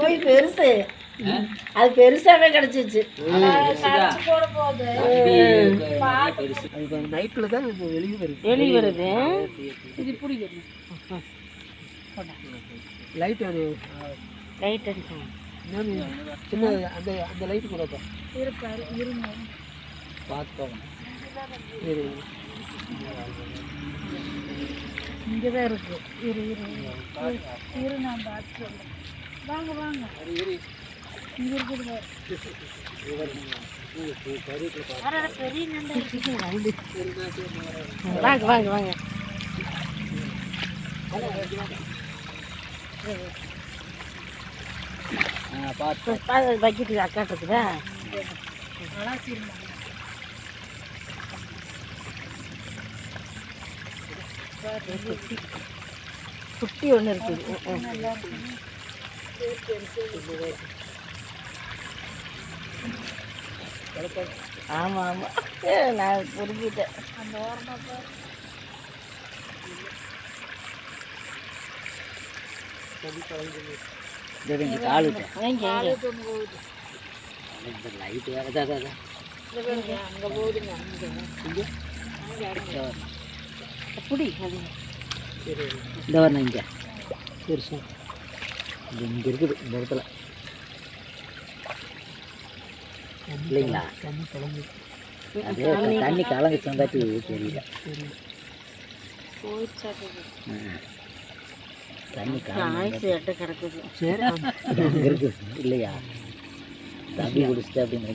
போய் பெருசு. அது பெருசாவே கிடைச்சிச்சு. அது நைட்டில் தான். வெளியே வருது. வெளியே வருது. இது லைட் அது லைட் அடிக்கும். சின்ன அந்த அந்த லைட்டு கூட இருங்க. பார்த்து போகணும் சரி. இங்கே தான் இருக்கு. இரு இரு இரு. நான் பார்த்து வாங்க வாங்க. இங்கே இருக்குது. வாங்க வாங்க வாங்க. பார்த்து. பக்கெட்டு அக்கா இருக்குதா அலாசிருமா. குட்டி ஒன்று இருக்குது ம், ம். ஆமா ஆமா. ஏ, நான் புரிஞ்சுட்டேன். அந்த ஓரமா பாரு. காலு லைட்டு வேறு அங்க போகுதுங்க அங்க. அது இந்த வரணும் இங்கே. பெருசா இது இங்கே இருக்குது இந்த இடத்துல. இல்லைங்களா? தண்ணி கலந்து. தண்ணி கலந்துச்சங்காட்டி தெரியல. தண்ணி இருக்குது இல்லையா? தம்பி குடிச்சிட்டு அப்படின்னு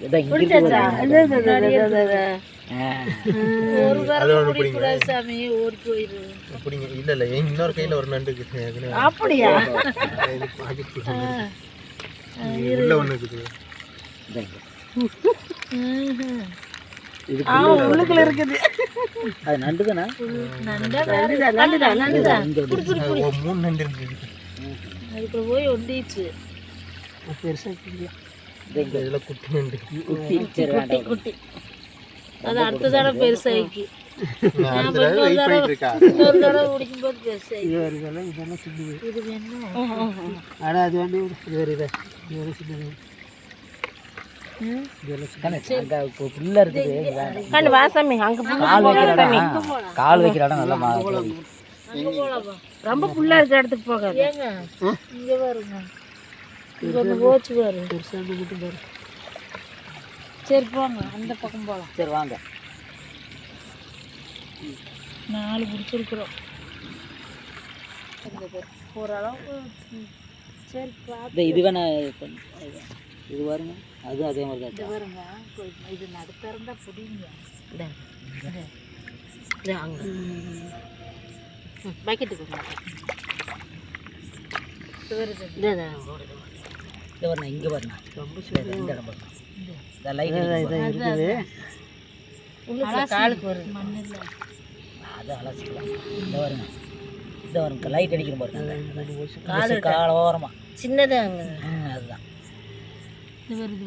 இல்ல இல்ல என் இன்னொரு கையில ஒரு நண்டு இருக்குது. அப்படியா? உள்ள ஒண்ணு இருக்குது. உள்ளுக்குள்ள அது நண்டுதான்? மூணு நண்டு இருக்குது. அதுக்குள்ள போய் ஒண்டிச்சு. பெருசா. இதுல குட்டி நண்டு. குட்டி குட்டி. அது அடுத்த தடவை நான் அடுத்த தடவை குடிக்கும்போது பெருசாயிக்கு இது வேணும் ஆனா அது இது ஒரு சின்னது. வாசாமி அங்க கால் வைக்கிற இடம் கால் வைக்கிற இடம் நல்லா ரொம்ப புல்லா இருக்கிற இடத்துக்கு போகாது. இங்க பாருங்க. இங்க போச்சு பாரு. சரி போங்க அந்த பக்கம் போலாம் சரி வாங்க நாலு பிடிச்சிருக்கிறோம். ஓரளவுக்கு சரி இந்த இது வேணா இது பாருங்க அது அதே மாதிரி தான். பாருங்க கொஞ்சம் இது நடுத்தரம் தான் பிடிங்க அங்க பக்கெட்டுக்கு இது வருது இது இங்க பாருங்க ரொம்ப இந்த இடம் பாருங்க உள்ளுக்குள்ள காலுக்கு வருது. மண்ணில். அது அலசிக்கலாம் இந்த இந்த பாருங்க லைட் அடிக்கிற பாருங்க காலு கால ஓரமா சின்னதா அங்க. ம், அதுதான். இது வருது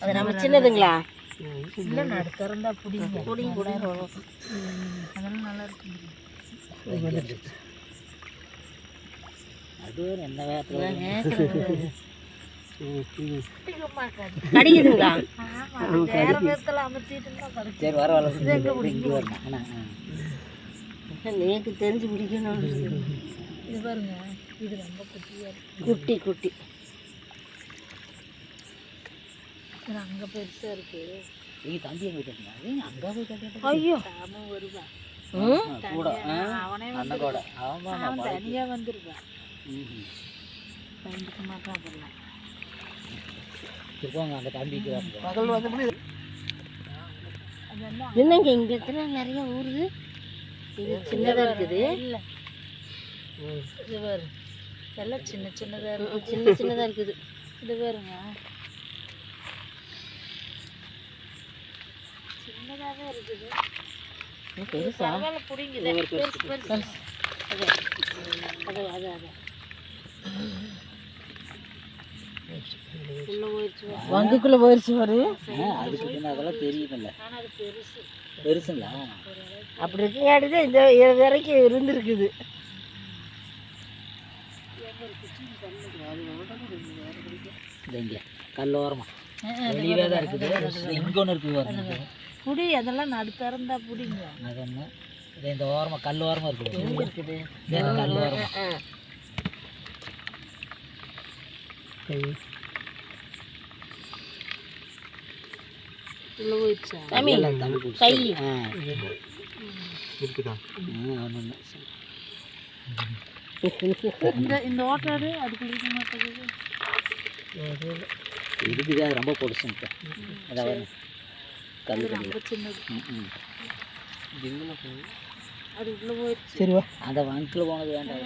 அது நம்ம சின்னதுங்களா? இல்லை தான் பிடிங்க. பொடியும் கூட அதெல்லாம் நல்லா இருக்கு இங்க வந்துருச்சு. அது ஒரு என்ன வேகத்துல கடிக்குதுங்களா சரி வர தெரிஞ்சு பிடிக்கணும் இது பாருங்க இது ரொம்ப குட்டியாக குட்டி குட்டி அங்கே பெருசாக இருக்கு. நீங்க தம்பி எங்க இருந்தாங்க அங்க போய் ஐயோ. வருவான் கூட. அண்ணன் கூட. ஆமா அவன் தனியாக வந்துருவான் ம் கண்டுக்க மாட்டான் அதெல்லாம் சரி போங்க அந்த பகல் வந்து என்னங்க இங்க இருக்கிற நிறைய ஊருது இது சின்னதா இருக்குது. இல்லை. இது பாரு எல்லாம் சின்ன சின்னதாக ம், இருக்கு சின்ன சின்னதா இருக்குது. இது பாருங்க சின்னதாகவே இருக்குது. பெருசா வங்குக்குள்ளே போயிடுச்சு பாரு. அதுக்கு அதெல்லாம் பெருசு. பெருசுங்களா? அப்படி இருக்கங்காட்டி தான் இந்த வரைக்கும் இருந்திருக்குது. இந்த இங்கே கல் ஓரமா வெளியவே தான் இருக்குது. இங்கே ஒன்று இருக்குது பாருங்க புடி அதெல்லாம் நடுத்தரந்தா புடிங்க. அது ஒன்று இது இந்த ஓரமாக கல் ஓரமாக இருக்குது? இருக்குது இந்த கல் ஓரமா? உள்ள போயிடுச்சா சாமி எல்லாம் தள்ளி. பிடிச்சி. கை ஆ. இருக்குதா? ஆ, ஒண்ணு ஒண்ணு. இந்த இந்த ஓட்டாடு அதுக்குள்ள இருக்க மாட்டேங்குது. இருக்குது அது ரொம்ப பொடிச்சுங்க அதாவது சரி வா. அந்த வங்கில் போனது வேண்டாம்.